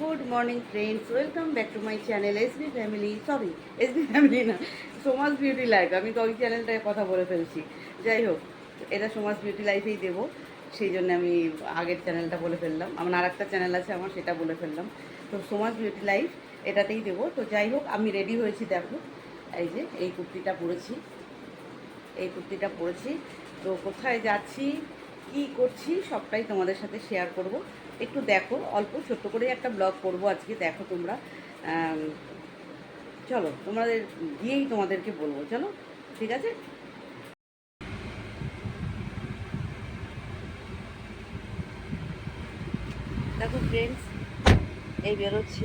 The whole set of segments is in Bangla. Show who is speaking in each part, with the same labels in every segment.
Speaker 1: Good morning friends welcome back to my channel S B family sorry S B family না সমাজ বিউটি লাইফ আমি তো ওই চ্যানেলটায় কথা বলে ফেলছি। যাই হোক, এটা সমাজ বিউটি লাইফেই দেবো। সেই জন্য আমি আগের চ্যানেলটা বলে ফেললাম। আমার আর একটা চ্যানেল আছে আমার, সেটা বলে ফেললাম। তো সমাজ বিউটি লাইফ এটাতেই দেবো। তো যাই হোক, আমি রেডি হয়েছি, দেখো। এই যে, এই কুর্তিটা পরেছি। এই কুর্তিটা পরেছি। তো কোথায় যাচ্ছি, কি করছি, সবটাই তোমাদের সাথে শেয়ার করব। একটু দেখো, অল্প ছোট্ট করে একটা ব্লগ করব আজকে, দেখো তোমরা। চলো, তোমাদের গিয়েই তোমাদেরকে বলব, চলো, ঠিক আছে? দেখো ফ্রেন্ডস এই বেরোচ্ছি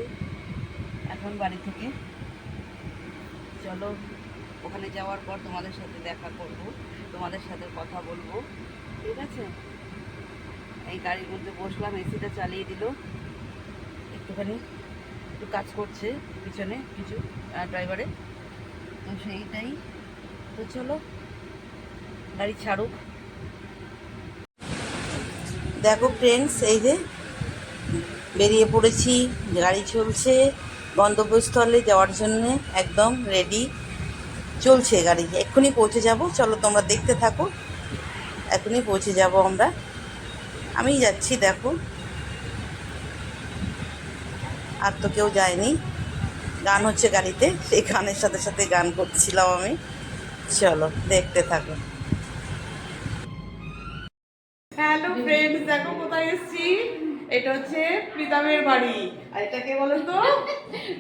Speaker 1: এখন বাড়ি থেকে। চলো, ওখানে যাওয়ার পর তোমাদের সাথে দেখা করব, তোমাদের সাথে কথা বলব, ঠিক আছে? এই গাড়ির মধ্যে বসলাম, এসিটা চালিয়ে দিল। একটুখানি একটু কাজ করছে পিছনে কিছু ড্রাইভারে তো সেইটাই। তো চলো, গাড়ি ছাড়ুক। দেখো ফ্রেন্ডস এই যে বেরিয়ে পড়েছি, গাড়ি চলছে গন্তব্যস্থলে যাওয়ার জন্য একদম রেডি চলছে গাড়ি, এক্ষুনি পৌঁছে যাব। চলো তোমরা দেখতে থাকো। এখনই পৌঁছে যাব আমরা। আমি যাচ্ছি দেখো। আর তো কেউ যায়নি। গান হচ্ছে গাড়িতে সেই গানের সাথে সাথে গান করছিলাম আমি। চলো দেখতে থাকো। হ্যালো ফ্রেন্ডস দেখো কোথায় এসেছি? এটা হচ্ছে প্রীতমের বাড়ি। আর এটা কে বলো তো?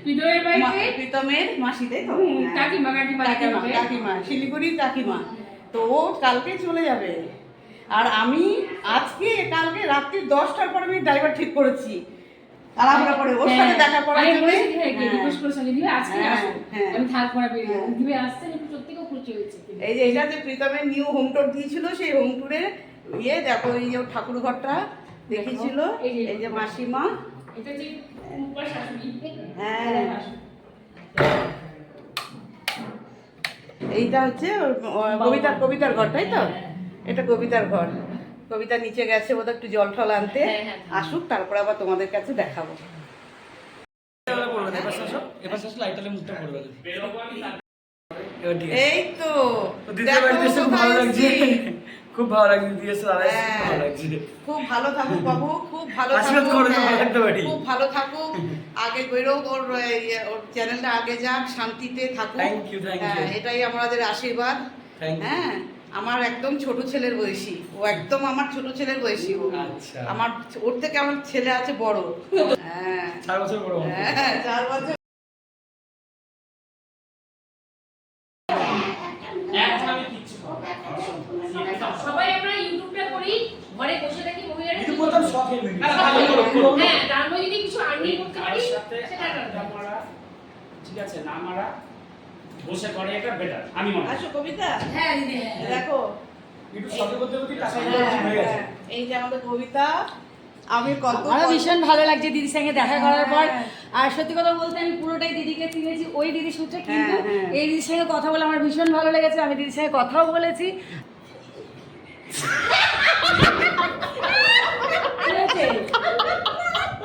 Speaker 2: বিদয়ের বাড়িতে?
Speaker 1: মা- প্রীতমের মাসি তাই তো।
Speaker 2: কাকিমা কাকিমা
Speaker 1: কাকিমা
Speaker 2: কাকিমা
Speaker 1: কাকিমা শিলিগুড়ির কাকিমা। তো ও কালকে চলে যাবে। আর আমি আজকে কালকে রাত্রি দশটার পর আমি ড্রাইভার ঠিক করেছি। তাড়াহুড়া করে ওর সাথে দেখা করার
Speaker 2: আমি
Speaker 1: জন্য।
Speaker 2: হ্যাঁ, কি রিকোয়েস্ট করেছিলাম যে আজকে
Speaker 1: হ্যাঁ, হ্যাঁ।
Speaker 2: আমি বেরিয়ে
Speaker 1: হ্যাঁ।
Speaker 2: আসছে আমি সত্যি খুব খুশি হয়েছি।
Speaker 1: এই যে এটা যে প্রীতমের নিউ হোম টুর দিয়েছিল সেই হোম টুরে ইয়ে দেখো এই যে ঠাকুর ঘরটা দেখিয়েছিল
Speaker 2: এই যে-
Speaker 1: মাসিমা।
Speaker 2: এটা যে
Speaker 1: হ্যাঁ। এইটা হচ্ছে কবিতার কবিতার ঘর তাই তো? এটা কবিতার ঘর কবিতা নিচে গেছে বোধহয় একটু জল টল আনতে
Speaker 2: হ্যাঁ, হ্যাঁ।
Speaker 1: আসুক তারপর আবার তোমাদের কাছে দেখাবো। এই তো
Speaker 3: খুব ভালো লাগছে। খুব ভালো
Speaker 1: হ্যাঁ। থাকুক বাবু খুব ভালো থাকুক হ্যাঁ। খুব ভালো থাকুক আগে বেরোক ওর ইয়ে, ওর চ্যানেলটা আগে যাক শান্তিতে থাকুক হ্যাঁ, এটাই আমাদের আশীর্বাদ হ্যাঁ আমার একদম ছোট ছেলের বয়সী। ও একদম আমার ছোট ছেলের বয়সী ও।
Speaker 3: আচ্ছা।
Speaker 1: আমার ওর থেকে আমার ছেলে আছে বড়। হ্যাঁ।
Speaker 3: চার বছর বড়
Speaker 1: হ্যাঁ, চার বছর।
Speaker 2: সবাই আমরা ইউটিউবটা করি ঘরে বসে থাকি মহিলারা
Speaker 3: কিন্তু প্রথম
Speaker 2: করবে? হ্যাঁ,
Speaker 3: ভালো করো, করো।
Speaker 2: হ্যাঁ তার মধ্যে যদি কিছু আর্নিং করতে পারি সেটা
Speaker 4: ঠিক আছে না মারা। বসে করে এটা বেটার আমি মনে
Speaker 1: আসো কবিতা
Speaker 2: হ্যাঁ দিদি হ্যাঁ।
Speaker 1: দেখো
Speaker 3: একটু শখের করতে করতে টাকা
Speaker 1: হ্যাঁ,
Speaker 3: হয়ে গেছে।
Speaker 1: হ্যাঁ, এই যে আমাদের কবিতা আমি কত
Speaker 5: আমারও ভীষণ ভালো লাগছে দিদির সঙ্গে দেখা করার পর। আর সত্যি কথা বলতে আমি পুরোটাই দিদিকে চিনেছি ওই দিদির সূত্রে কিন্তু
Speaker 1: হ্যাঁ, হ্যাঁ।
Speaker 5: এই দিদির সঙ্গে কথা বলে আমার ভীষণ ভালো লেগেছে আমি দিদির সঙ্গে কথাও বলেছি ঠিক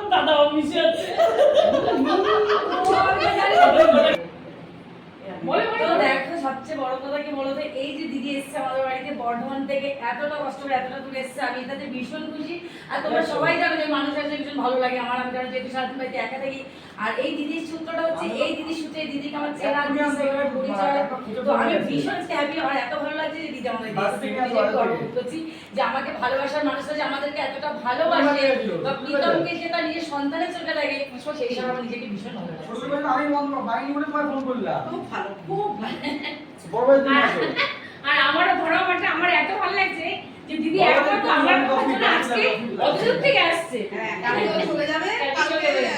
Speaker 4: দাদা অফিসে আছে
Speaker 2: বলো, বলো,
Speaker 5: তো
Speaker 2: বলো।
Speaker 5: দেখো সবচেয়ে বড় কথা কি বলতো? এই যে দিদি এসছে আমাদের বাড়িতে বর্ধমান থেকে এতটা কষ্ট করে এতটা দূরে এসছে আমি এটাতে ভীষণ খুশি। আর তোমরা সবাই জানো যে মানুষ আছে ভীষণ ভালো লাগে আমার আমি কারণ যেহেতু সারাদিন বাড়িতে একা থাকি। আর এই দিদির সূত্রটা হচ্ছে এই দিদির সূত্রে দিদিকে আমার চেনা পরিচয়। তো আমি ভীষণ হ্যাপি আমার এত ভালো লাগছে যে দিদি আমাদের। করছি যে আমাকে ভালোবাসার মানুষরা যে আমাদেরকে এতটা ভালোবাসে বা প্রীতমকে যে তার নিজের সন্তানের চোখে লাগে সেই হিসাবে আমার নিজেকে ভীষণ ভালো লাগে।
Speaker 3: আমি তোমায় ফোন করলাম।
Speaker 1: খুব ভালো খুব ভালো।
Speaker 3: বড়
Speaker 2: আর আমারও ধরো আমারটা আমার এত ভালো লাগছে যে দিদি একবার তো আমার কথা আজকে
Speaker 3: কফি
Speaker 2: থেকে আসছে
Speaker 1: হ্যাঁ, কালকে ও চলে যাবে,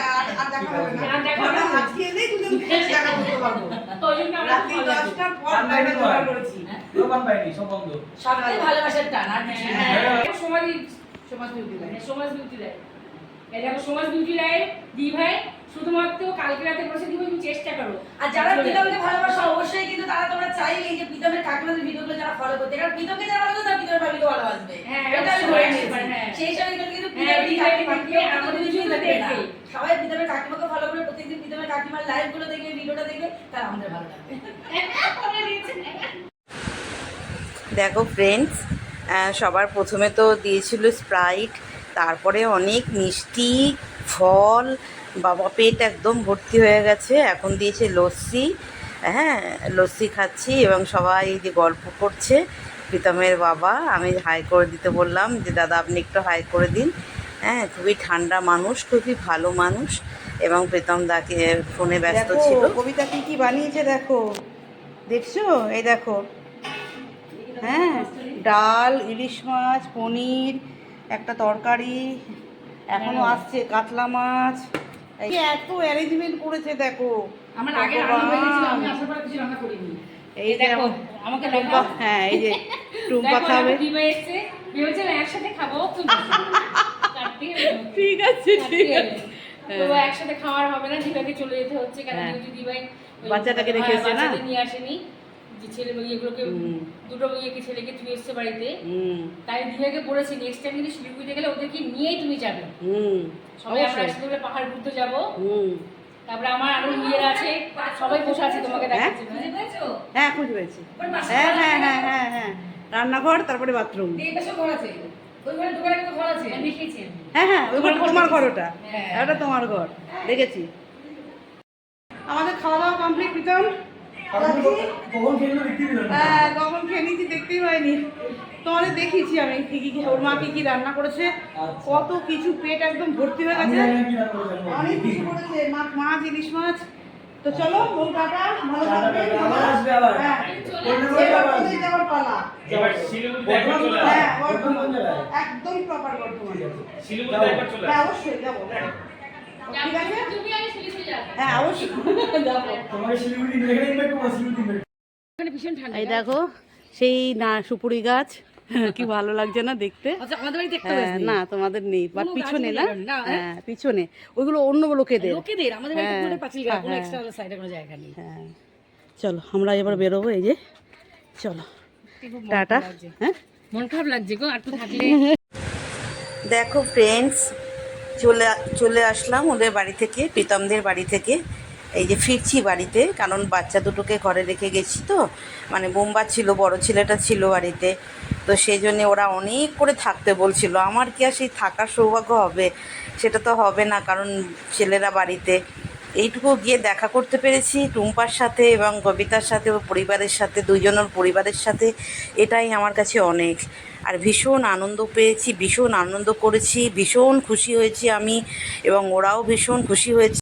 Speaker 1: আর আর দেখা হবে না।
Speaker 2: আর দেখা হবে
Speaker 1: আমরা
Speaker 2: না।
Speaker 1: আজকে এলেই দুজন দেখা করতে পারব।
Speaker 2: তো ওই জন্য আমার
Speaker 1: রাত্রি দশটার পর
Speaker 3: আর নাই
Speaker 1: আমরা
Speaker 3: তোমার?
Speaker 1: জোগাড় করেছি।
Speaker 3: দোকান পাইনি সব বন্ধ
Speaker 5: সবটাই ভালোবাসার টান আর কিছু না।
Speaker 2: হ্যাঁ,
Speaker 1: সমাজ বিউটি লাইন।
Speaker 2: মানে সমাজ বিউটি দেয় এই সমাজ বিউটি দেয় দি ভাই কালকে রাতে বসে দিব তুমি চেষ্টা করো
Speaker 5: আর যারা প্রীতমকে ভালোবাসে অবশ্যই কিন্তু তারা তোমরা চাইলেই যে প্রীতমের কাকিমাদের ভিডিওগুলো যারা ফলো করতে কারণ প্রীতমকে যারা ভালো তারা প্রীতমের ভাবিকে ভালোবাসবে
Speaker 2: হ্যাঁ,
Speaker 5: এটা আমি
Speaker 2: সবাই
Speaker 5: ধরে নিয়েছি।
Speaker 2: হ্যাঁ।
Speaker 5: সেই কিন্তু
Speaker 2: হ্যাঁ,
Speaker 5: প্রীতমের
Speaker 2: প্রীতমের
Speaker 5: কাকিমাকে
Speaker 2: কাকিমা
Speaker 5: আমাদের
Speaker 2: আমাদের
Speaker 5: কিছুই
Speaker 2: কিছুই
Speaker 5: দেখবে না
Speaker 2: দেখবে।
Speaker 5: লাইভগুলো দেখবে ভিডিওটা দেখবে তার আমাদের ভালো লাগবে
Speaker 1: দেখো ফ্রেন্ডস সবার প্রথমে তো দিয়েছিল স্প্রাইট তারপরে অনেক মিষ্টি ফল বাবা পেট একদম ভর্তি হয়ে গেছে। এখন দিয়েছে লস্যি। হ্যাঁ লস্যি খাচ্ছি এবং সবাই যে গল্প করছে প্রীতমের বাবা আমি হাই করে দিতে বললাম যে দাদা আপনি একটু হাই করে দিন। হ্যাঁ খুবই ঠান্ডা মানুষ খুবই ভালো মানুষ এবং প্রীতম দাকে ফোনে ব্যস্ত ছিল। কবিতা কি কি বানিয়েছে দেখো। দেখছ? এই দেখো। হ্যাঁ ডাল ইলিশ মাছ পনির একটা তরকারি এখনও আসছে কাতলা মাছ। এত অ্যারেঞ্জমেন্ট করেছে দেখো।
Speaker 2: আমার আগে হয়ে আমি আসার পরে কিছু রান্না করিনি।
Speaker 1: এই
Speaker 2: দেখো আমাকে
Speaker 1: হ্যাঁ এই যে টুম্পা খাবে।
Speaker 2: এসছে ভেবেছিলাম একসাথে খাব।
Speaker 1: ঠিক আছে ঠিক আছে।
Speaker 2: তো একসাথে খাওয়ার হবে না দিবাকে চলে যেতে হচ্ছে কারণ
Speaker 1: হ্যাঁ।
Speaker 2: দিবাই
Speaker 1: বাচ্চাটাকে রেখে
Speaker 2: হ্যাঁ,
Speaker 1: না?
Speaker 2: বাচ্চাদের নিয়ে আসেনি। যে ছেলে মেয়েগুলোকে দুটো মেয়েকে ছেলেকে তুই এসছে বাড়িতে?
Speaker 1: হুম।
Speaker 2: তাই দিবাকে বলেছি নেক্সট টাইম যদি শিলিগুড়িতে গেলে ওদেরকে নিয়েই তুমি যাবে।
Speaker 1: হুম।
Speaker 2: সবাই আমরা একসাথে পাহাড় ঘুরতে যাব।
Speaker 1: হুম।
Speaker 2: তারপরে আমার আরও মেয়েরা আছে। সবাই বসে আছে তোমাকে দেখাচ্ছে।
Speaker 5: বুঝতে পেরেছ
Speaker 1: হ্যাঁ খুঁজে পেয়েছি। হ্যাঁ হ্যাঁ হ্যাঁ হ্যাঁ হ্যাঁ রান্নাঘর তারপরে বাথরুম
Speaker 5: ঘর আছে।
Speaker 2: হ্যাঁ, দেখেছি
Speaker 1: হ্যাঁ হ্যাঁ ওই ঘরটা তোমার ঘর ওটা।
Speaker 5: হ্যাঁ।
Speaker 1: ওটা তোমার ঘর। দেখেছি। আমাদের খাওয়া দাওয়া কমপ্লিট প্রীতম? হ্যাঁ কখন খেয়ে নিয়েছি দেখতেই পাইনি তোমাদের দেখিয়েছি আমি কি কি ওর মা কি কি রান্না করেছে কত কিছু পেট একদম ভর্তি হয়ে গেছে অনেক কিছু করেছে মাছ মাছ ইলিশ মাছ তো চলো বউ টাটা ভালো থাকবে। হ্যাঁ। হ্যাঁ? একদম প্রপার হ্যাঁ অবশ্যই যাব যাব। ঠিক আছে এই দেখো সেই না সুপুরি গাছ কি ভালো লাগছে না দেখতে?
Speaker 5: আচ্ছা
Speaker 1: হ্যাঁ, না তোমাদের নেই বাট পিছনে
Speaker 5: না? হ্যাঁ।
Speaker 1: হ্যাঁ পিছনে। ওইগুলো অন্য লোকেদের
Speaker 5: লোকেদের আমাদের বাড়িতে
Speaker 1: হ্যাঁ,
Speaker 5: পুরোটা পাঁচিল গাছ কোনো
Speaker 1: হ্যাঁ,
Speaker 5: এক্সট্রা সাইডে কোনো জায়গা নেই।
Speaker 1: হ্যাঁ। চলো আমরা এবার বেরোবো এই যে। চলো। টাটা। হ্যাঁ?
Speaker 2: মন খারাপ লাগছে গো আর তো থাকলে।
Speaker 1: দেখো ফ্রেন্ডস চলে চলে আসলাম ওদের বাড়ি থেকে, প্রীতমদের বাড়ি থেকে। এই যে ফিরছি বাড়িতে, কারণ বাচ্চা দুটোকে ঘরে রেখে গেছি তো। মানে বোম্বার ছিল, বড় ছেলেটা ছিল বাড়িতে। তো সেই জন্যে ওরা অনেক করে থাকতে বলছিল, আমার কি আর সেই থাকার সৌভাগ্য হবে? সেটা তো হবে না, কারণ ছেলেরা বাড়িতে। এইটুকু গিয়ে দেখা করতে পেরেছি, টুম্পার সাথে এবং কবিতার সাথে ও পরিবারের সাথে দুজনের পরিবারের সাথে। এটাই আমার কাছে অনেক। আর ভীষণ আনন্দ পেয়েছি, ভীষণ আনন্দ করেছি, ভীষণ খুশি হয়েছি আমি এবং ওরাও ভীষণ খুশি হয়েছে।